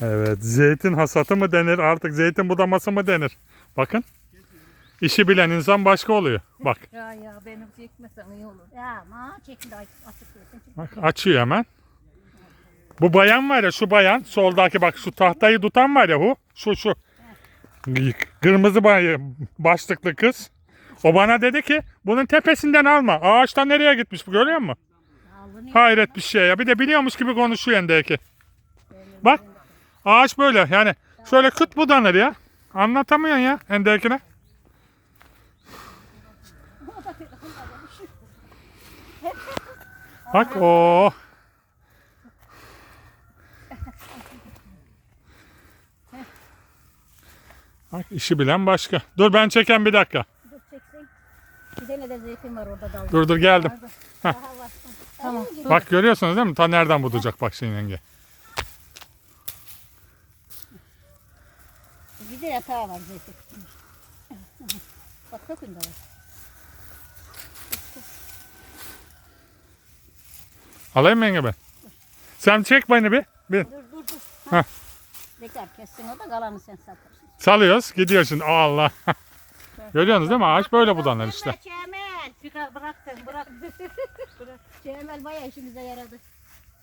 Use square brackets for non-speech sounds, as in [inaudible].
Evet, zeytin hasatı mı denir artık zeytin budaması mı denir? Bakın. İşi bilen insan başka oluyor. Bak, Ya ya benim çekmesen iyi olur. Ya ama açık diyorsun. bak açıyor hemen. Bu bayan var ya şu bayan soldaki bak şu tahtayı tutan var ya bu şu şu. Kırmızı bay- başlıklı kız. O bana dedi ki bunun tepesinden alma. Ağaçtan nereye gitmiş bu görüyor musun? Hayret bir şey ya. Bir de biliyormuş gibi konuşuyor endeki. Bak ağaç böyle yani şöyle küt budanır ya. Anlatamıyorsun ya endekine. Bak o. Bak işi bilen başka. Dur ben çeken bir dakika. dur çeksin. Bir tane de zeytin var orada dalga. Dur dur geldim. Var. Tamam. Bak görüyorsunuz değil mi? Ta nereden budacak bak şimdi yenge. Bir de yatağı var zeytin. Bak bakın da var. Alayım mı yenge ben? Sen çek beni bir. bir. Dur dur dur. Heh. Bekler kessin o da kalanı sen satarsın. Salıyoruz gidiyor şimdi. Allah. Görüyorsunuz değil mi? Ağaç böyle budanır işte. Çemen. Çıkar bırak. [laughs] Çemen bayağı işimize yaradı.